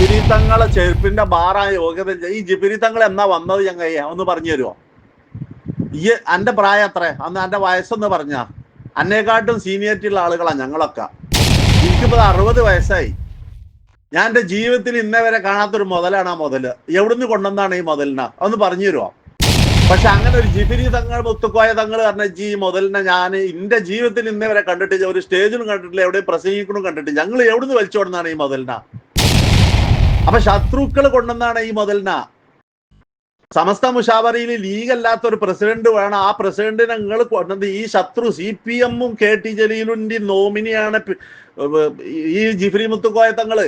ജിബിരി ചെരുപ്പിന്റെ ബാറായ യോഗ്യത. ഈ ജിബിരി എന്നാ വന്നത് ചങ്ങയ്യ ഒന്ന് പറഞ്ഞു തരുമോ ഈ അന്റെ പ്രായം അത്ര അന്ന് അന്റെ വയസ്സൊന്ന് പറഞ്ഞ. അന്നേക്കാട്ടും സീനിയറിറ്റി ഉള്ള ആളുകളാ ഞങ്ങളൊക്കെ. എനിക്കിപ്പോ അറുപത് വയസ്സായി. ഞാൻ എന്റെ ജീവിതത്തിൽ ഇന്നേ വരെ കാണാത്തൊരു മുതലാണ് ആ മുതൽ. എവിടുന്ന് കൊണ്ടുവന്നാണ് ഈ മുതലിന? ഒന്ന് പറഞ്ഞു തരുമോ പക്ഷെ അങ്ങനെ ഒരു ജിബിരി തങ്ങൾ മുത്തുക്കോയ തങ്ങൾ പറഞ്ഞ ജി മുതലിനെ ഞാൻ എന്റെ ജീവിതത്തിൽ ഇന്നേ വരെ കണ്ടിട്ടില്ല. ഒരു സ്റ്റേജിലും കണ്ടിട്ടില്ല. എവിടെയും പ്രസംഗിക്കണും കണ്ടിട്ടില്ല. ഞങ്ങൾ എവിടുന്ന് വലിച്ചോടുന്നതാണ് ഈ മുതലിന? അപ്പൊ ശത്രുക്കൾ കൊണ്ടുവന്നാണ് ഈ മുതലിന സമസ്ത മുഷാവറയിൽ ലീഗ് അല്ലാത്ത ഒരു പ്രസിഡന്റ് വേണം. ആ പ്രസിഡന്റിനെ നിങ്ങൾ കൊണ്ടത് ഈ ശത്രു സി പി എമ്മും കെ ടി ജലീലിന്റെ നോമിനിയാണ് ഈ ജിഫ്രി മുത്തുക്കോയ തങ്ങൾ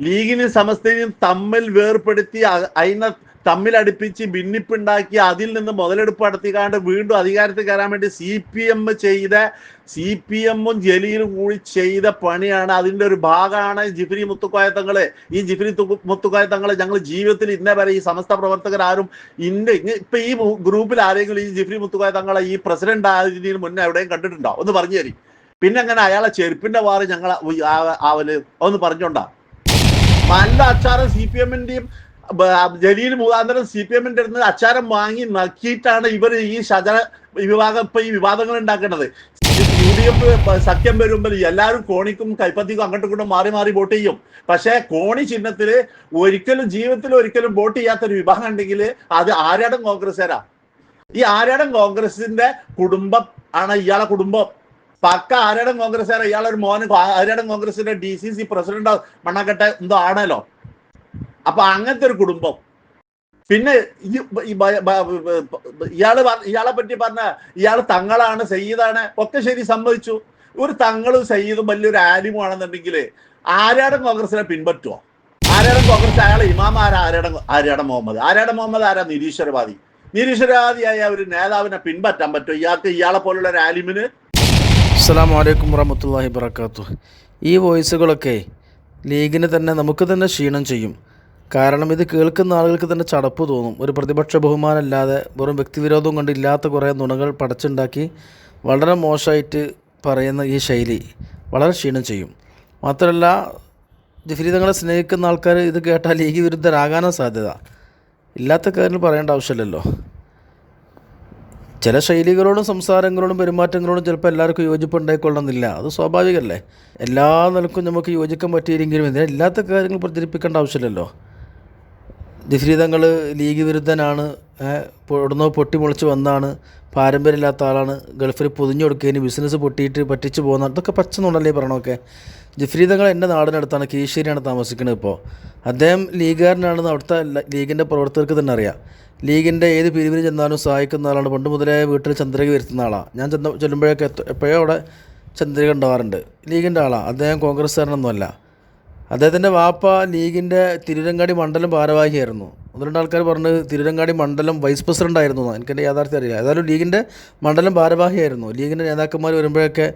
ലീഗിനും സമസ്തയും തമ്മിൽ വേർപ്പെടുത്തി അതിനെ തമ്മിൽ അടുപ്പിച്ച് ഭിന്നിപ്പുണ്ടാക്കി അതിൽ നിന്ന് മുതലെടുപ്പ് നടത്തിക്കാണ്ട് വീണ്ടും അധികാരത്തിൽ കയറാൻ വേണ്ടി സി പി എം ചെയ്ത സി പി എമ്മും ജലീലും കൂടി ചെയ്ത പണിയാണ് അതിന്റെ ഒരു ഭാഗമാണ് ജിഫ്രി മുത്തുക്കോയത്തങ്ങൾ ഈ ജിഫ്രി മുത്തുക്കായ മുത്തുക്കോയത്തങ്ങൾ ഞങ്ങൾ ജീവിതത്തിൽ ഇന്നേ വരെ ഈ സമസ്ത പ്രവർത്തകർ ആരും ഇന്ന ഇപ്പൊ ഈ ഗ്രൂപ്പിൽ ആരെങ്കിലും ഈ ജിഫ്രി മുത്തുക്കോയത്തങ്ങളെ ഈ പ്രസിഡന്റ് ആയതിന് മുന്നേ എവിടെയും കണ്ടിട്ടുണ്ടോ? ഒന്ന് പറഞ്ഞു തരി. പിന്നെ അങ്ങനെ അയാളെ ചെരുപ്പിന്റെ വാറ് ഞങ്ങൾ ആവൽ ഒന്ന് പറഞ്ഞോണ്ടാ. നല്ല അച്ചാരം സി പി എമ്മിന്റെയും ജലീൽ മുഖാന്തരം സി പി എമ്മിന്റെ അടുത്ത് അച്ചാരം വാങ്ങി നക്കിയിട്ടാണ് ഇവർ ഈ ശജ വിഭാഗം ഇപ്പൊ ഈ വിവാദങ്ങൾ ഉണ്ടാക്കുന്നത് യു ഡി എഫ് സഖ്യം വരുമ്പോൾ എല്ലാവരും കോണിക്കും കൈപ്പത്തിക്കും അങ്ങോട്ടും ഇങ്ങോട്ടും മാറി മാറി വോട്ട് ചെയ്യും. പക്ഷേ കോണി ചിഹ്നത്തിൽ ഒരിക്കലും ജീവിതത്തിൽ ഒരിക്കലും വോട്ട് ചെയ്യാത്ത ഒരു വിഭാഗം ഉണ്ടെങ്കിൽ അത് ആര്യാടൻ കോൺഗ്രസ്സുകാരാ. ഈ ആര്യാടൻ കോൺഗ്രസിന്റെ കുടുംബം ആണ് ഇയാളെ കുടുംബം. പക്ക ആര്യാടൻ കോൺഗ്രസ്സുകാരാ. ഇയാളൊരു മോന് ആര്യാടൻ കോൺഗ്രസിന്റെ ഡി സി സി പ്രസിഡന്റ് മണ്ണാക്കട്ടെ എന്തോ ആണല്ലോ. അപ്പൊ അങ്ങനത്തെ ഒരു കുടുംബം. പിന്നെ ഇയാൾ ഇയാളെ പറ്റി പറഞ്ഞ ഇയാൾ തങ്ങളാണ് സയ്യിദാണ് ഒക്കെ ശരി സമ്മതിച്ചു. ഒരു തങ്ങളും സയ്യിദും വലിയൊരു ആലിമും ആണെന്നുണ്ടെങ്കിൽ ആരാടം കോൺഗ്രസിനെ പിൻപറ്റുമോ ആരാടം കോൺഗ്രസ് അയാളെ ഇമാം ആരാ ആരാടം ആരാടൻ മുഹമ്മദ്. ആരാടം മുഹമ്മദ് ആരാ? നിരീശ്വരവാദി. നിരീശ്വരവാദിയായ ഒരു നേതാവിനെ പിൻപറ്റാൻ പറ്റുമോ ഇയാൾക്ക് ഇയാളെ പോലുള്ള ഒരു ആലിമിന്? അസ്സാം വലൈക്കും വറഹമത്തല്ലാഹി വർക്കാത്തു ഈ വോയിസുകളൊക്കെ ലീഗിന് തന്നെ നമുക്ക് തന്നെ ക്ഷീണം ചെയ്യും. കാരണം ഇത് കേൾക്കുന്ന ആളുകൾക്ക് തന്നെ ചടപ്പ് തോന്നും. ഒരു പ്രതിപക്ഷ ബഹുമാനമല്ലാതെ വെറും വ്യക്തിവിരോധവും കൊണ്ട് ഇല്ലാത്ത കുറേ നുണകൾ പടച്ചുണ്ടാക്കി വളരെ മോശമായിട്ട് പറയുന്ന ഈ ശൈലി വളരെ ക്ഷീണം ചെയ്യും. മാത്രമല്ല വിപരീതങ്ങളെ സ്നേഹിക്കുന്ന ആൾക്കാർ ഇത് കേട്ടാൽ ലീഗ് വിരുദ്ധരാകാനും സാധ്യത. ഇല്ലാത്ത കാര്യം പറയേണ്ട ആവശ്യമില്ലല്ലോ. ചില ശൈലികളോടും സംസാരങ്ങളോടും പെരുമാറ്റങ്ങളോടും ചിലപ്പോൾ എല്ലാവർക്കും യോജിപ്പ് ഉണ്ടായിക്കൊള്ളണമെന്നില്ല. അത് സ്വാഭാവികമല്ലേ? എല്ലാ നിലക്കും നമുക്ക് യോജിക്കാൻ പറ്റിയില്ലെങ്കിലും ഇതിനെ ഇല്ലാത്ത കാര്യങ്ങൾ പ്രചരിപ്പിക്കേണ്ട ആവശ്യമില്ലല്ലോ. വിപരീതങ്ങൾ ലീഗ് വിരുദ്ധനാണ്. എവിടുന്നോ പൊട്ടി മുളച്ച് വന്നാണ്. പാരമ്പര്യമില്ലാത്ത ആളാണ്. ഗൾഫിൽ പൊതിഞ്ഞു കൊടുക്കുകയും ബിസിനസ് പൊട്ടിയിട്ട് പറ്റിച്ചു പോകുന്ന ഇതൊക്കെ പച്ചെന്നുണ്ടല്ലേ നുണ്ടല്ലേ പറയണമൊക്കെ ജിഫ്രീതങ്ങൾ എന്റെ നാടിനടുത്താണ് കീശ്ശേരിയാണ് താമസിക്കുന്നത് ഇപ്പോൾ. അദ്ദേഹം ലീഗുകാരനാണെന്ന് അവിടുത്തെ ലീഗിന്റെ പ്രവർത്തകർക്ക് തന്നെ അറിയാം. ലീഗിന്റെ ഏത് പിരിവിന് ചെന്നാലും സഹായിക്കുന്ന ആളാണ്. പണ്ട് മുതലേ വീട്ടിൽ ചന്ദ്രക വരുത്തുന്ന ആളാണ് ഞാൻ ചെന്ന ചെല്ലുമ്പോഴൊക്കെ എപ്പോഴോ അവിടെ ചന്ദ്രിക ഉണ്ടാവാറുണ്ട്. ലീഗിന്റെ ആളാണ് അദ്ദേഹം കോൺഗ്രസ്സുകാരനൊന്നുമല്ല. അദ്ദേഹത്തിന്റെ വാപ്പ ലീഗിന്റെ തിരുരങ്ങാടി മണ്ഡലം ഭാരവാഹിയായിരുന്നു. ഒന്ന് രണ്ട് ആൾക്കാർ പറഞ്ഞ് തിരുരങ്ങാടി മണ്ഡലം വൈസ് പ്രസിഡന്റ് ആയിരുന്നു. എനിക്കെന്റെ യാഥാർത്ഥ്യം അറിയില്ല. ഏതായാലും ലീഗിന്റെ മണ്ഡലം ഭാരവാഹിയായിരുന്നു. ലീഗിന്റെ നേതാക്കന്മാർ വരുമ്പോഴൊക്കെ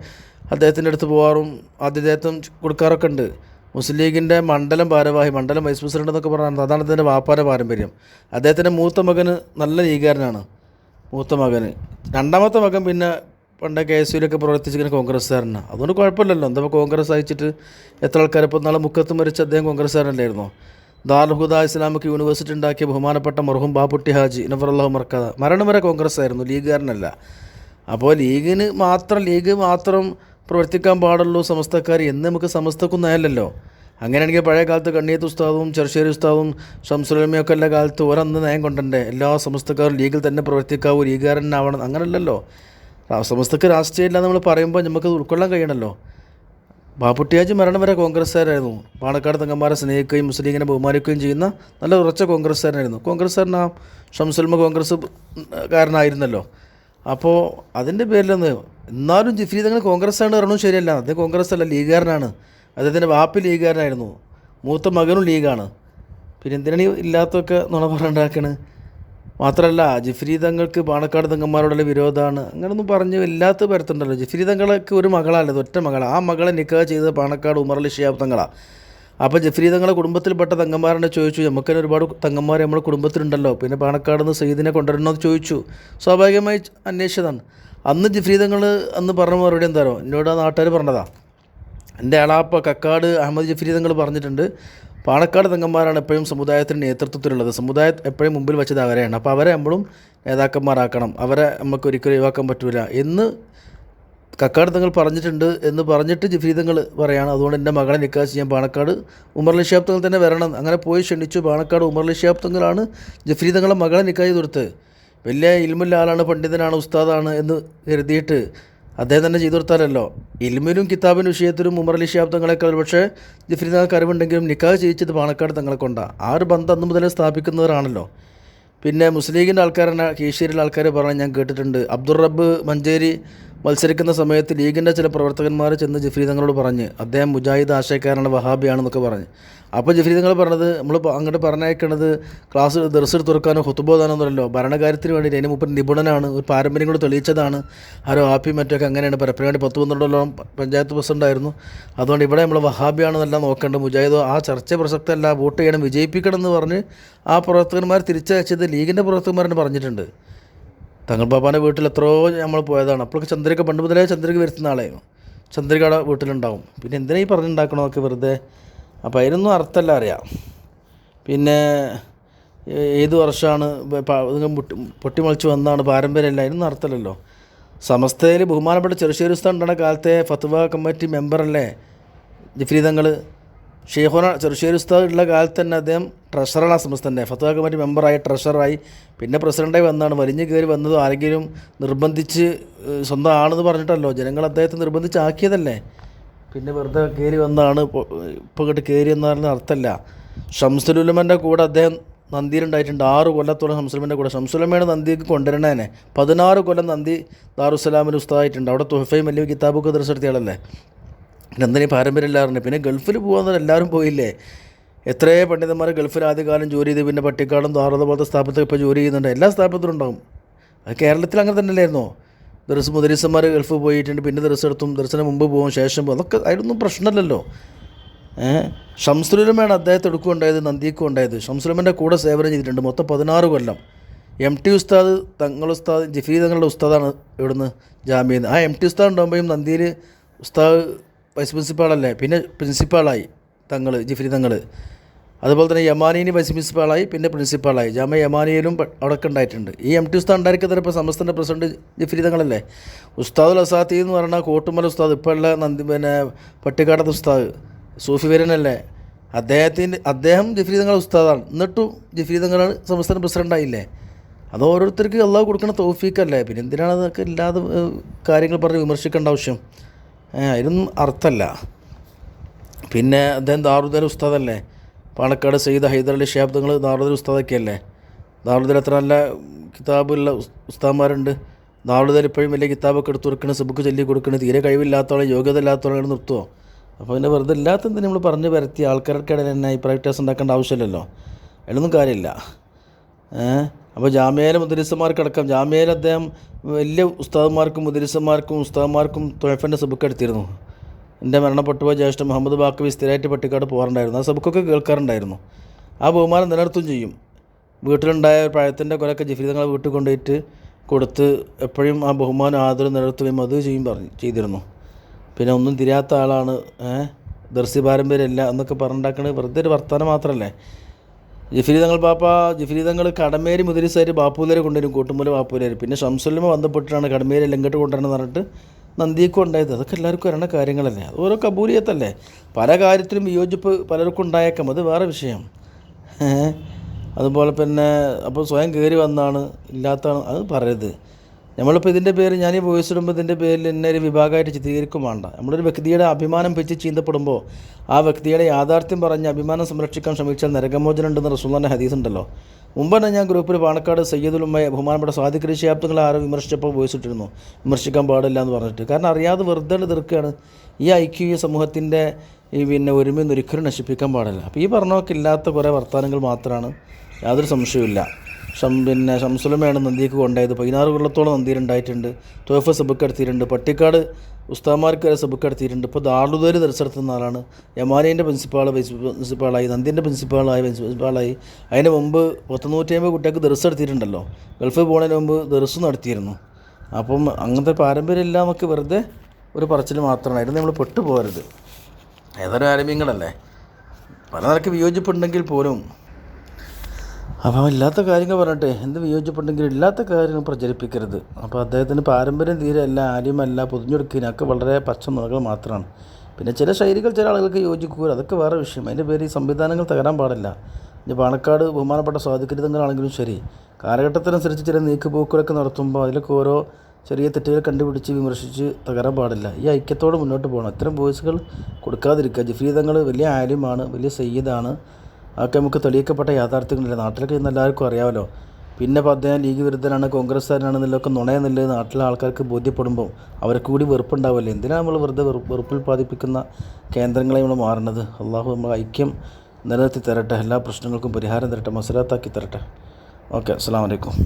അദ്ദേഹത്തിന്റെ അടുത്ത് പോകാറും ആതിഥേയത്വം കൊടുക്കാറൊക്കെ ഉണ്ട്. മുസ്ലിം ലീഗിന്റെ മണ്ഡലം ഭാരവാഹി മണ്ഡലം വൈസ് പ്രസിഡന്റ് എന്നൊക്കെ പറഞ്ഞാൽ അതാണ് അദ്ദേഹത്തിന്റെ വാപ്പാന്റെ പാരമ്പര്യം. അദ്ദേഹത്തിന്റെ മൂത്ത മകന് നല്ല ലീഗുകാരനാണ്. മൂത്ത മകന്. രണ്ടാമത്തെ മകൻ പിന്നെ പണ്ട് കെ എസ് യുവിലൊക്കെ പ്രവർത്തിച്ചിരിക്കുന്ന കോൺഗ്രസ്സുകാരനാണ് അതുകൊണ്ട് കുഴപ്പമില്ലല്ലോ. എന്താ കോൺഗ്രസ് അയച്ചിട്ട് എത്ര ആൾക്കാർ ഇപ്പോൾ നാളെ മുക്കത്ത് മരിച്ച അദ്ദേഹം കോൺഗ്രസ്സുകാരനല്ലായിരുന്നോ? ദാർഹുദ ഇസ്ലാമിക് യൂണിവേഴ്സിറ്റി ഉണ്ടാക്കിയ ബഹുമാനപ്പെട്ട മർഹും ബാപ്പുട്ടി ഹാജി നഫറല്ലാഹു മർക്കാദ മരണം വരെ കോൺഗ്രസ് ആയിരുന്നു ലീഗുകാരനല്ല. അപ്പോൾ ലീഗിന് മാത്രം ലീഗ് മാത്രം പ്രവർത്തിക്കാൻ പാടുള്ളൂ സമസ്തക്കാർ എന്ന് നമുക്ക് സമസ്തക്കൊന്നും ആയല്ലോ അങ്ങനെയാണെങ്കിൽ പഴയ കാലത്ത് കണ്ണിയത്ത് ഉസ്താദും ചെറുശ്ശേരി ഉസ്താദും ഷംസുലമിയൊക്കെ എല്ലാ കാലത്ത് ഒരന്ന് നയം കൊണ്ടേ എല്ലാ സമസ്തക്കാരും ലീഗിൽ തന്നെ പ്രവർത്തിക്കാവൂ ലീഗുകാരനാവണം അങ്ങനെയല്ലല്ലോ സമസ്തക്ക് രാഷ്ട്രീയമില്ല നമ്മൾ പറയുമ്പോൾ നമുക്ക് ഉൾക്കൊള്ളാൻ കഴിയണമല്ലോ ബാപ്പുട്ടിയാജി മരണം വരെ കോൺഗ്രസ്സുകാരായിരുന്നു. പാണക്കാട് തങ്ങന്മാരെ സ്നേഹിക്കുകയും മുസ്ലിം ലീഗിനെ ബഹുമാനിക്കുകയും ചെയ്യുന്ന നല്ല ഉറച്ച കോൺഗ്രസ്സുകാരനായിരുന്നു. കോൺഗ്രസ്സുകാരൻ ആ ഷംസുൽമ കോൺഗ്രസ് കാരനായിരുന്നല്ലോ. അപ്പോൾ അതിന്റെ പേരിലൊന്ന് എന്നാലും ജിഫ്രി തങ്ങൾ കോൺഗ്രസ്സാണ് പറഞ്ഞു ശരിയല്ല. അദ്ദേഹം കോൺഗ്രസ് അല്ല ലീഗുകാരനാണ്. അദ്ദേഹത്തിന്റെ വാപ്പി ലീഗുകാരനായിരുന്നു. മൂത്ത മകനും ലീഗാണ്. പിന്നെ എന്തിനാണ് ഇല്ലാത്തതൊക്കെ നുണ പറഞ്ഞുണ്ടാക്കണ്? മാത്രമല്ല ജിഫ്രി തങ്ങൾക്ക് പാണക്കാട് തങ്ങന്മാരോടുള്ള വിരോധമാണ്. അങ്ങനൊന്നും പറഞ്ഞ് ഇല്ലാത്ത പരത്തുണ്ടല്ലോ ജിഫ്രി തങ്ങൾക്ക് ഒരു മകളല്ല ഒറ്റ മകളാണ് ആ മകളെ നിക്കാഹ് ചെയ്തത് പാണക്കാട് ഉമർലി ഷിയാബ് തങ്ങളാണ് അപ്പോൾ ജിഫ്രി തങ്ങളെ കുടുംബത്തിൽപ്പെട്ട തങ്ങന്മാരെ ചോദിച്ചു നമുക്ക് തന്നെ ഒരുപാട് തങ്ങന്മാർ നമ്മുടെ കുടുംബത്തിലുണ്ടല്ലോ. പിന്നെ പാണക്കാട് നിന്ന് സയ്യിദിനെ കൊണ്ടുവരണമെന്ന് ചോദിച്ചു. സ്വാഭാവികമായി അന്വേഷിച്ചതാണ്. അന്ന് ജിഫ്രി തങ്ങൾ അന്ന് പറഞ്ഞ മറുപടി എന്താണോ എന്നോട് ആ നാട്ടുകാർ പറഞ്ഞതാണ് എന്റെ അളാപ്പ കക്കാട് അഹമ്മദ് ജിഫ്രി തങ്ങൾ പറഞ്ഞിട്ടുണ്ട്. പാണക്കാട് തങ്ങന്മാരാണ് എപ്പോഴും സമുദായത്തിന് നേതൃത്വത്തിലുള്ളത്. സമുദായം എപ്പോഴും മുമ്പിൽ വെച്ചത് അവരെയാണ്. അപ്പോൾ അവരെ നമ്മളും നേതാക്കന്മാരാക്കണം. അവരെ നമുക്ക് ഒരിക്കലും ഒഴിവാക്കാൻ പറ്റില്ല എന്ന് കക്കാട് തങ്ങൾ പറഞ്ഞിട്ടുണ്ട് എന്ന് പറഞ്ഞിട്ട് ജിഫ്രി തങ്ങൾ പറയാണ്. അതുകൊണ്ട് എന്റെ മകളെ നിക്കാസ് ചെയ്യാൻ പാണക്കാട് ഉമർലി ഷിഹാബ് തങ്ങൾ തന്നെ വരണം. അങ്ങനെ പോയി ക്ഷണിച്ചു. പാണക്കാട് ഉമർലി ഷിഹാബ് തങ്ങളാണ് ജിഫ്രി തങ്ങളെ മകളെ നിക്കാസ് കൊടുത്ത് വലിയ ഇൽമുള്ള ആളാണ് പണ്ഡിതനാണ് ഉസ്താദാണ് എന്ന് കരുതിയിട്ട് അദ്ദേഹം തന്നെ ചെയ്തു കൊടുത്താലല്ലോ. ഇൽമിനും കിതാബിനും വിഷയത്തിലും ഉമർ അലി ഷിയാബ് തങ്ങളെക്കാൾ പക്ഷേ ജിഫ്രി തങ്ങൾക്ക് അറിവുണ്ടെങ്കിലും നിക്കാഹ് ചെയ്യിച്ചത് പാണക്കാട് തങ്ങളെ കൊണ്ടാണ് ആ ഒരു ബന്ധം അന്ന് മുതലേ സ്ഥാപിക്കുന്നവരാണല്ലോ. പിന്നെ മുസ്ലിം ലീഗിന്റെ കീശേരിയിലെ ആൾക്കാർ പറഞ്ഞ് ഞാൻ കേട്ടിട്ടുണ്ട്. അബ്ദുൾ റബ്ബ് മഞ്ചേരി മത്സരിക്കുന്ന സമയത്ത് ലീഗിന്റെ ചില പ്രവർത്തകന്മാർ ചെന്ന് ജഫ്രി തങ്ങളോട് പറഞ്ഞ് അദ്ദേഹം മുജാഹിദ് ആശയക്കാരാണ് വഹാബിയാണെന്നൊക്കെ പറഞ്ഞ്. അപ്പോൾ ജഫ്രി തങ്ങൾ പറഞ്ഞത് നമ്മൾ അങ്ങോട്ട് പറഞ്ഞയക്കണത് ക്ലാസ് ദർസ് തുറക്കാനോ ഹുത്തുബോധാനോ ഹുത്തുബോധാനൊന്നുമല്ലോ ഭരണകാര്യത്തിന് വേണ്ടി അതിന് മുപ്പത് നിപുണനാണ് ഒരു പാരമ്പര്യം കൂടെ തെളിയിച്ചതാണ്. ആരോ ആപ്പി മറ്റൊക്കെ അങ്ങനെയാണ്. പരപ്പരങ്ങാടി പത്ത് പന്ത്രണ്ടോളം പഞ്ചായത്ത് പ്രസിഡന്റായിരുന്നു അതുകൊണ്ട് ഇവിടെ നമ്മൾ വഹാബിയാണെന്നല്ല നോക്കേണ്ടത്. മുജാഹിദോ ആ ചർച്ച പ്രസക്തമല്ല വോട്ട് ചെയ്യണം വിജയിപ്പിക്കണം എന്ന് പറഞ്ഞ് ആ പ്രവർത്തകന്മാർ തിരിച്ചയച്ചത് ലീഗിന്റെ പ്രവർത്തകന്മാരെന്ന് പറഞ്ഞിട്ടുണ്ട്. തങ്ങൾ ബാബാന്റെ വീട്ടിൽ എത്രയോ നമ്മൾ പോയതാണ്. അപ്പോഴൊക്കെ ചന്ദ്രിക പണ്ട് മുതലേ ചന്ദ്രിക വരുത്തുന്ന ആളായിരുന്നു. ചന്ദ്രികയുടെ വീട്ടിലുണ്ടാവും. പിന്നെ എന്തിനാ ഈ പറഞ്ഞുണ്ടാക്കണമൊക്കെ വെറുതെ? അപ്പോൾ അതിനൊന്നും അർത്ഥമല്ല അറിയാം. പിന്നെ ഏത് വർഷമാണ് പൊട്ടി പൊട്ടിമുളച്ച് വന്നാണ് പാരമ്പര്യമല്ല. അതിനൊന്നും അർത്ഥമല്ലല്ലോ. സമസ്തയിൽ ബഹുമാനപ്പെട്ട ചെറുശ്ശേരി ഉസ്താദ് ഉണ്ടായ കാലത്തെ ഫത്വ കമ്മിറ്റി മെമ്പറല്ലേ? ജിഫ്രീതങ്ങൾ തങ്ങൾ ഷെയ്ഖോന ചെറുശ്ശേരി ഉസ്താദ് ഉള്ള കാലത്ത് തന്നെ അദ്ദേഹം ട്രഷറാണ് ആ സമസ്തന്റെ ഫത്വ കമ്മിറ്റി മെമ്പറായി ട്രഷറായി പിന്നെ പ്രസിഡന്റായി വന്നാണ് വലിഞ്ഞ് കയറി വന്നത് ആരെങ്കിലും നിർബന്ധിച്ച് സ്വന്തം ആണെന്ന് പറഞ്ഞിട്ടല്ലോ. ജനങ്ങൾ അദ്ദേഹത്തെ നിർബന്ധിച്ചാക്കിയതല്ലേ? പിന്നെ വെറുതെ കയറി വന്നാണ് ഇപ്പോൾ ഇങ്ങോട്ട് കയറി എന്ന് അർത്ഥമല്ല ഷംസുലുലമന്റെ കൂടെ അദ്ദേഹം നന്ദിയിലുണ്ടായിട്ടുണ്ട്. ആറ് കൊല്ലത്തോളം ഷംസുലമന്റെ കൂടെ. ഷംസുലമയാണ് നന്ദിക്ക് കൊണ്ടുവരണേനെ പതിനാറ് കൊല്ലം നന്ദി ദാറുസലാമിൽ ഉസ്താദായിട്ടുണ്ട് അവിടെ തുഹഫയും വലിയ കിതാബൊക്കെ ദർശനത്തിയാളല്ലേ നന്ദിനി പാരമ്പര്യം എല്ലാവരുണ്ട് പിന്നെ ഗൾഫിൽ പോകാൻ എല്ലാവരും പോയില്ലേ? എത്രയോ പണ്ഡിതന്മാർ ഗൾഫിൽ ആദ്യകാലം ജോലി ചെയ്ത് പിന്നെ പട്ടിക്കാടും ധാറത പോലത്തെ സ്ഥാപനത്തിൽ ഇപ്പോൾ ജോലി ചെയ്യുന്നുണ്ട്. എല്ലാ സ്ഥാപനത്തിലും ഉണ്ടാകും അത് കേരളത്തിൽ അങ്ങനെ തന്നെ അല്ലായിരുന്നോ ദർസ് മുദരീസന്മാർ ഗൾഫ് പോയിട്ടുണ്ട് പിന്നെ ദർസ് എടുത്തും ദർശനം മുമ്പ് പോകും ശേഷം പോകും. അതൊക്കെ അതിലൊന്നും പ്രശ്നമല്ലല്ലോ. ഏഹ് ഷംസുലുലമാണ് അദ്ദേഹത്തെ എടുക്കുകയുണ്ടായത് നന്ദിക്കും ഉണ്ടായത്. ഷംസുലുമന്റെ കൂടെ സേവനം ചെയ്തിട്ടുണ്ട് മൊത്തം പതിനാറ് കൊല്ലം. എം ടി ഉസ്താദ് തങ്ങളുടെ ഉസ്താദ് ജഫീ തങ്ങളുടെ ഉസ്താദാണ് ഇവിടുന്ന് ജാമ്യം ആ എം ടി ഉസ്താദ് ഉണ്ടാകുമ്പോഴും നന്ദിയിൽ ഉസ്താദ് വൈസ് പ്രിൻസിപ്പാളല്ലേ? പിന്നെ പ്രിൻസിപ്പാളായി തങ്ങൾ ജിഫ്രി തങ്ങൾ അതുപോലെ തന്നെ യമാനീനി വൈസ് പ്രിൻസിപ്പാളായി പിന്നെ പ്രിൻസിപ്പാളായി. ജാമ്യ യമാനിയിലും അവിടെയൊക്കെ ഉണ്ടായിട്ടുണ്ട്. ഈ എം ടി ഉസ്താദ് ഉണ്ടായിരിക്കുന്ന ഇപ്പോൾ സമസ്തന്റെ പ്രസിഡന്റ് ജഫരി തങ്ങളല്ലേ? ഉസ്താദുൽ അസാത്തി എന്ന് പറഞ്ഞാൽ കോട്ടുമല ഉസ്താദ് ഇപ്പോൾ ഉള്ള നന്ദി പിന്നെ പട്ടിക്കാടത്ത് ഉസ്താദ് സൂഫി വരനല്ലേ? അദ്ദേഹത്തിന്റെ അദ്ദേഹം ജഫരി തങ്ങൾ ഉസ്താദാണ്. എന്നിട്ടും ജഫരി തങ്ങളാണ് സംസ്ഥാന പ്രസിഡന്റായില്ലേ അത് ഓരോരുത്തർക്ക് അള്ളാഹ് കൊടുക്കുന്ന തോഫീക്കല്ലേ പിന്നെ എന്തിനാണ് അതൊക്കെ ഇല്ലാതെ കാര്യങ്ങൾ പറഞ്ഞ് വിമർശിക്കേണ്ട ആവശ്യം? അതിനൊന്നും അർത്ഥമല്ല പിന്നെ അദ്ദേഹം ദാറുദ്ദേൻ ഉസ്താദല്ലേ? പാണക്കാട് സെയ്ദ് ഹൈദരലി ഷിഹാബ് തങ്ങൾ നാളുതിൽ ഉസ്താദൊക്കെയല്ലേ? നാളുതിൽ അത്ര നല്ല കിതാബുള്ള ഉസ്താദ്മാരുണ്ട്. ദാറുദ്ദീൻ ഇപ്പോഴും വലിയ കിതാബൊക്കെ എടുത്ത് കൊടുക്കണ സുബുക്ക് ചൊല്ലി കൊടുക്കണ തീരെ കഴിവില്ലാത്തവളെ യോഗ്യത ഇല്ലാത്തവളെ നിർത്തുമോ അപ്പോൾ പിന്നെ വെറുതെ ഇല്ലാത്ത ഇല്ലാത്തതിന് നമ്മൾ പറഞ്ഞ് പരത്തി ആൾക്കാർക്കിടയിൽ തന്നെ ഈ വ്യത്യാസം ഉണ്ടാക്കേണ്ട ആവശ്യമില്ലല്ലോ. അതിനൊന്നും കാര്യമില്ല. അപ്പോൾ ജാമ്യയിലെ മുദരിസന്മാർക്കടക്കം ജാമ്യയിൽ അദ്ദേഹം വലിയ ഉസ്താദന്മാർക്കും മുദ്രസന്മാർക്കും ഉസ്താദന്മാർക്കും തുഴഫന്റെ സുബുക്ക് എടുത്തിരുന്നു. എന്റെ മരണപ്പെട്ടുപോയ ജ്യേഷ്ഠ മുഹമ്മദ് ബാക്കവി സ്ഥിരമായിട്ട് പട്ടിക്കാട് പോകാറുണ്ടായിരുന്നു. ആ സബുക്കൊക്കെ കേൾക്കാറുണ്ടായിരുന്നു. ആ ബഹുമാനം നിലനിർത്തും ചെയ്യും. വീട്ടിലുണ്ടായ പഴത്തിന്റെ കൊലൊക്കെ തങ്ങളെ വീട്ടിൽ കൊണ്ടുപോയിട്ട് കൊടുത്ത് എപ്പോഴും ആ ബഹുമാനം ആദരം നിലനിർത്തുകയും അത് ചെയ്യും പറഞ്ഞു ചെയ്തിരുന്നു. പിന്നെ ഒന്നും തിരിയാത്ത ആളാണ് ദർശി പാരമ്പര്യമല്ല എന്നൊക്കെ പറഞ്ഞുണ്ടാക്കണത് വെറുതെ ഒരു വർത്തമാനം മാത്രമല്ലേ? ജിഫിരി പാപ്പ ജിഫിരി കടമേരി മുതിരിസായിട്ട് ബാപ്പൂലരെ കൊണ്ടുവരും കൂട്ടുമൂല ബാപ്പൂലര് പിന്നെ ഷംസുലിമ ബന്ധപ്പെട്ടിട്ടാണ് കടമേരി എല്ലങ്കട്ട് കൊണ്ടുവരണം പറഞ്ഞിട്ട് നന്ദിയൊക്കെ ഉണ്ടായത്. അതൊക്കെ എല്ലാവർക്കും വരേണ്ട കാര്യങ്ങളല്ലേ അത് ഓരോ കബൂലിയത്തല്ലേ? പല കാര്യത്തിലും വിയോജിപ്പ് പലർക്കും ഉണ്ടായേക്കാം. അത് വേറെ വിഷയം. അതുപോലെ പിന്നെ അപ്പോൾ സ്വയം കയറി വന്നാണ് ഇല്ലാത്താണ് അത് പറയരുത്. നമ്മളിപ്പോൾ ഇതിന്റെ പേര് ഞാൻ ഈ വോയിസ് ഇടുമ്പോൾ പേരിൽ എന്നെ ഒരു വിഭാഗമായിട്ട് ചിത്രീകരിക്കും വേണ്ട. നമ്മളൊരു വ്യക്തിയുടെ അഭിമാനം പിച്ച് ചീന്തപ്പെടുമ്പോൾ ആ വ്യക്തിയുടെ യാഥാർത്ഥ്യം പറഞ്ഞ് അഭിമാനം സംരക്ഷിക്കാൻ ശ്രമിച്ചാൽ നരകമോചനം ഉണ്ടെന്ന് റസൂല്ലാന്റെ ഹദീസ് ഉണ്ടല്ലോ. മുമ്പ് തന്നെ ഞാൻ ഗ്രൂപ്പിൽ പാണക്കാട് സയ്യദുലുമായി ബഹുമാനപ്പെട്ട സ്വാദിഖ് ഋഷിയാബ്ദങ്ങളെ ആരും വിമർശിച്ചപ്പോൾ വോയിസ് ഇട്ടിരുന്നു. വിമർശിക്കാൻ പാടില്ല എന്ന് പറഞ്ഞിട്ട്. കാരണം അറിയാതെ വെറുതെ തീർക്കുകയാണ്. ഈ ഐക്യ സമൂഹത്തിന്റെ ഈ പിന്നെ ഒരുമയൊന്നും ഒരിക്കലും നശിപ്പിക്കാൻ പാടില്ല. അപ്പോൾ ഈ പറഞ്ഞൊക്കെ ഇല്ലാത്ത കുറേ വർത്തമാനങ്ങൾ മാത്രമാണ് യാതൊരു സംശയവുമില്ല. ഷം പിന്നെ ഷംസുലമയാണ് നന്ദിക്ക് കൊണ്ടായത് പതിനാറ് കൊല്ലത്തോളം നന്ദിയിലുണ്ടായിട്ടുണ്ട്. തോഫ സബുക്ക് എടുത്തിട്ടുണ്ട് പട്ടിക്കാട് ഉസ്താമാർക്ക് വരെ സബുക്ക് എടുത്തിട്ടുണ്ട് ഇപ്പോൾ ദാളുതേര് ദർശനത്തുന്ന ആളാണ് യമാനീന്റെ പ്രിൻസിപ്പാൾ പ്രിൻസിപ്പാളായി നന്ദിന്റെ പ്രിൻസിപ്പാളായി പ്രിൻസിപ്പാളായി അതിന് മുമ്പ് പത്തുനൂറ്റി അമ്പത് കുട്ടികൾക്ക് ദർസ് എടുത്തിട്ടുണ്ടല്ലോ ഗൾഫിൽ പോകുന്നതിന് മുമ്പ് ദർസ് നടത്തിയിരുന്നു. അപ്പം അങ്ങനത്തെ പാരമ്പര്യം ഇല്ല നമുക്ക് വെറുതെ ഒരു പറച്ചിൽ മാത്രമാണ്. അതിന് നമ്മൾ പെട്ടുപോകരുത്. ഏതൊരു ആരംഭ്യങ്ങളല്ലേ പല നിരക്ക് വിയോജിപ്പുണ്ടെങ്കിൽ പോലും അപ്പം ഇല്ലാത്ത കാര്യങ്ങൾ പറഞ്ഞിട്ടെ എന്ത് വിയോജിപ്പുണ്ടെങ്കിലും ഇല്ലാത്ത കാര്യങ്ങൾ പ്രചരിപ്പിക്കരുത്. അപ്പോൾ അദ്ദേഹത്തിന് പാരമ്പര്യം തീരെ അല്ല ആര്യമല്ല പൊതിഞ്ഞെടുക്കുന്നതൊക്കെ വളരെ പച്ച നുണകൾ മാത്രമാണ്. പിന്നെ ചില ശൈലികൾ ചില ആളുകൾക്ക് യോജിക്കുക അതൊക്കെ വേറെ വിഷയം. അതിന്റെ പേര് ഈ സംവിധാനങ്ങൾ തകരാൻ പാടില്ല. ഇനി പാണക്കാട് ബഹുമാനപ്പെട്ട സ്വാധികൃതങ്ങളാണെങ്കിലും ശരി. കാലഘട്ടത്തിനനുസരിച്ച് ചില നീക്കുപോക്കുകളൊക്കെ നടത്തുമ്പോൾ അതിലൊക്കെ ഓരോ ചെറിയ തെറ്റുകൾ കണ്ടുപിടിച്ച് വിമർശിച്ച് തകരാൻ പാടില്ല. ഈ ഐക്യത്തോടെ മുന്നോട്ട് പോകണം. ഇത്തരം വോയിസുകൾ കൊടുക്കാതിരിക്കുക. ജിഫ്രീദങ്ങൾ വലിയ ആര്യമാണ് വലിയ സയ്യിദാണ്. അതൊക്കെ നമുക്ക് തെളിയിക്കപ്പെട്ട യാഥാർത്ഥ്യങ്ങളില്ല? നാട്ടിലൊക്കെ ഇന്ന് എല്ലാവർക്കും അറിയാമല്ലോ. പിന്നെ അദ്ദേഹം ലീഗ് വിരുദ്ധനാണ് കോൺഗ്രസ്സുകാരനാണെന്നുള്ളതൊക്കെ നുണയെന്നുള്ളത് നാട്ടിലെ ആൾക്കാർക്ക് ബോധ്യപ്പെടുമ്പോൾ അവർക്ക് കൂടി വെറുപ്പുണ്ടാവില്ലേ എന്തിനാണ് നമ്മൾ വെറുതെ വെറു വെറുപ്പുൽപ്പാദിപ്പിക്കുന്ന കേന്ദ്രങ്ങളെ നമ്മൾ മാറുന്നത്? അള്ളാഹു നമ്മൾ ഐക്യം നിലനിർത്തി തരട്ടെ. എല്ലാ പ്രശ്നങ്ങൾക്കും പരിഹാരം തരട്ടെ. മസലാത്താക്കി തരട്ടെ. ഓക്കെ അസ്സാം വലൈക്കും